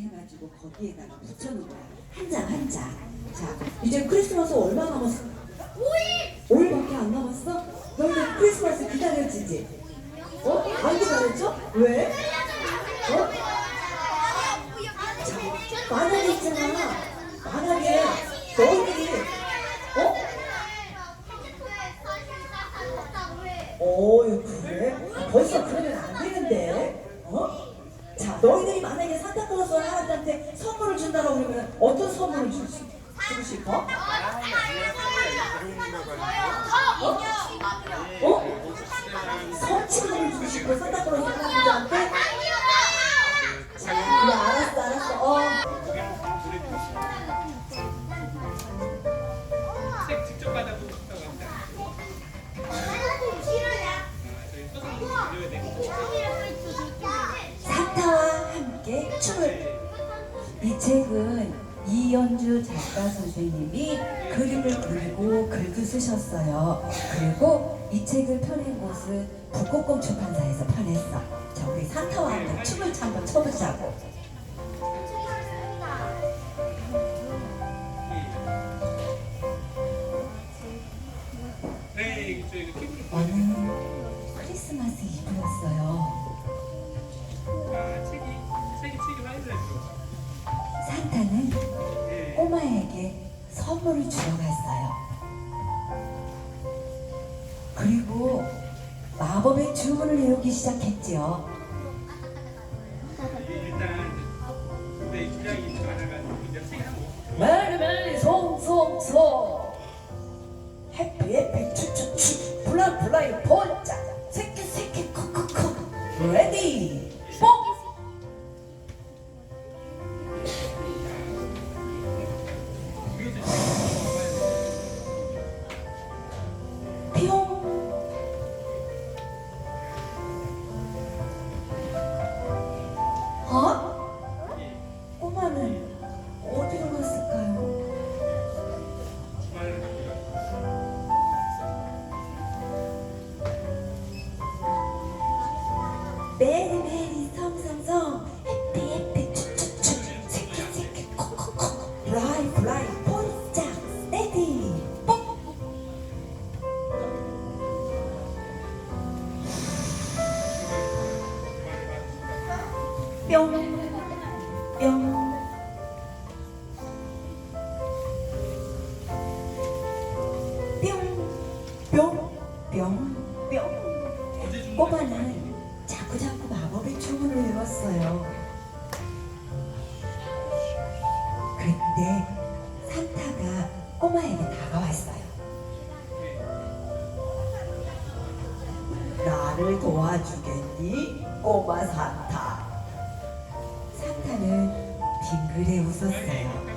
해가지고 거기에다가 붙여놓은 거야. 한 장, 한 장. 자, 이제 크리스마스 얼마 남았어? 5일! 5일밖에 안 남았어? 너희들 크리스마스 기다려지지? 어? 안 기다렸죠? 왜? 어? 자, 만약에 있잖아. 싶어, 산타클로스 할아버지한테? 자, 그래, 알았어, 알았어. 어. 책 직접 받아보고 싶다고 합니다. 저희 써서 드려야 되고. 산타와 함께 춤을 이 책은 이연주 작가 선생님이 그림을 그리고 글도 쓰셨어요. 그리고 이 책을 펴낸 곳은 북곡공 출판사에서 펴냈어. 자, 우리 산타와 함께 춤을 한번 춰보자고. 오늘 크리스마스 이브였어요. 산타는 네. 꼬마에게 선물을 주러 갔어요. 마법의 주문을 외우기 시작했지요. 뿅, 뿅. 뿅, 뿅, 뿅, 꼬마는 자꾸자꾸 마법의 주문을 외웠어요. 그때 산타가 꼬마에게 다가왔어요. 나를 도와주겠니? 꼬마 산타. 있었어요.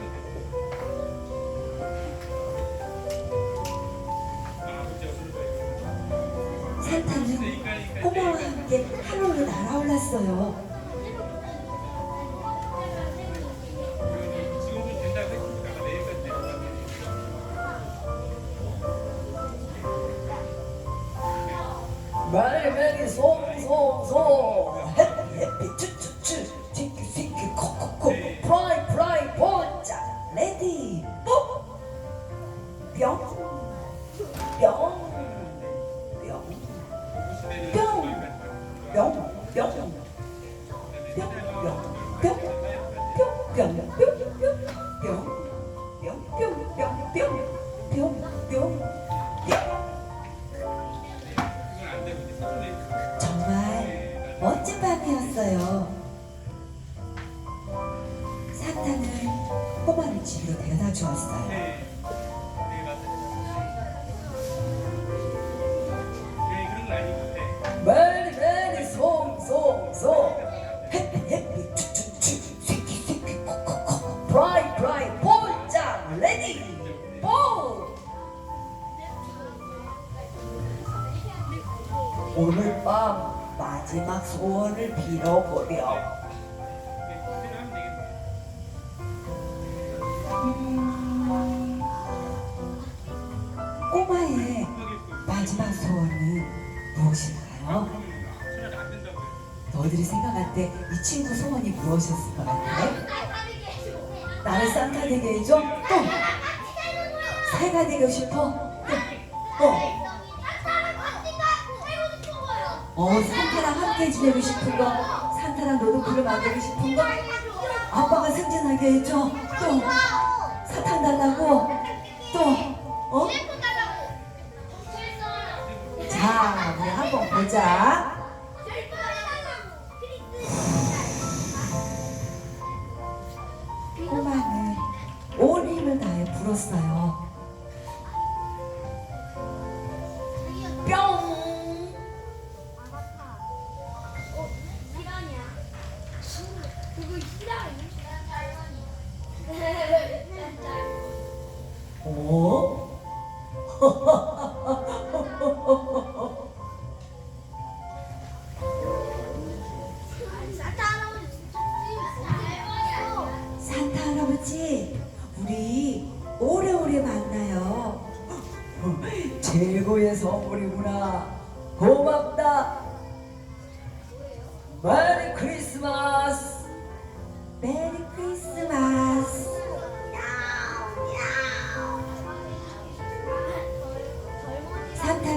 사탕은 꼬마와 함께 하늘로 날아올랐어요. 말맹이 송송송 해피 해피 정말 멋진 밤이었어요. 사탄은 꼬마를 집으로 데려다 주었어요. 소원을 되겠네. 음, 꼬마의 마지막 소원은 무엇일까요? 너희들이 생각할 때 이 친구 소원이 무엇이었을 것 같아? 산타 되게 해줘? 또 새가 되고 싶어? 또 어. 어 산타랑 함께 지내고 싶은 거 산타랑 너도 그룹 만들고 싶은 거 아빠가 승진하게 해줘. 또 사탕 달라고. 또 어? 자 우리 한번 보자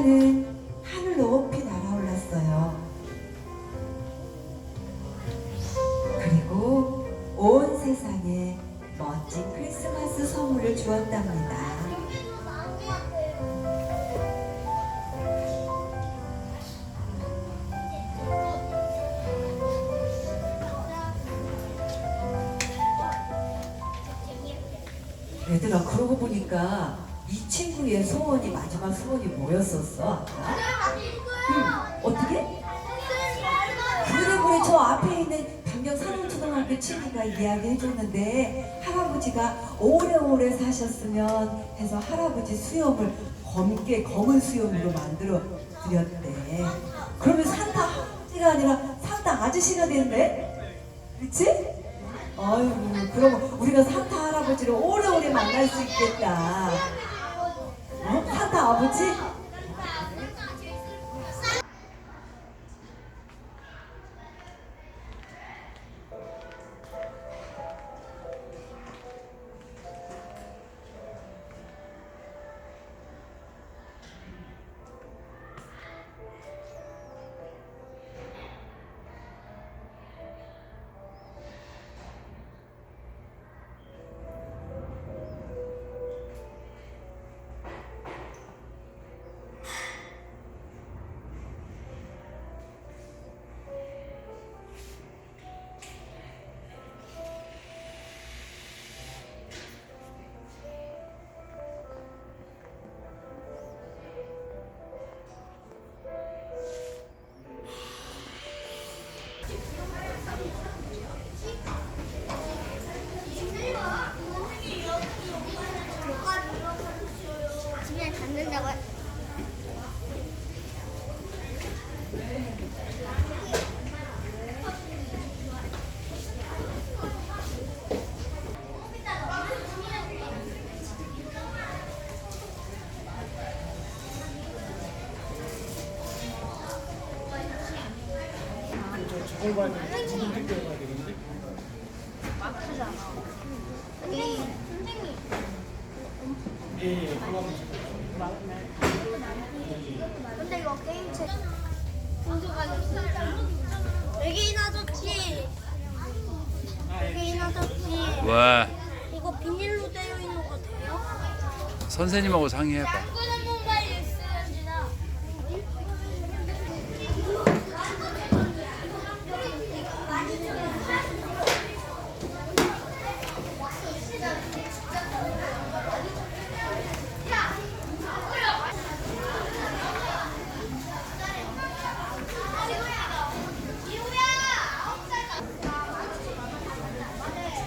산타는 하늘 높이 날아올랐어요. 그리고 온 세상에 멋진 크리스마스 선물을 주었답니다. 얘들아 그러고 보니까 이 친구의 소원이 마지막 소원이 뭐였었어? 응, 어떻게? 그래 그래 저 앞에 있는 강경 산업초등학교 친구가 이야기해 줬는데 할아버지가 오래오래 사셨으면 해서 할아버지 수염을 검게 검은 수염으로 만들어 드렸대. 그러면 산타 할아버지가 아니라 산타 아저씨가 된대? 그치? 아이고 그러면 우리가 산타 할아버지를 오래오래 만날 수 있겠다. 어? 산타 아버지? 선생님 근데 이거 게임 책 공주가 외계인 아저씨 외계인 아저씨 왜? 이거 비닐로 되어 있는 거 돼요? 선생님하고 상의해봐.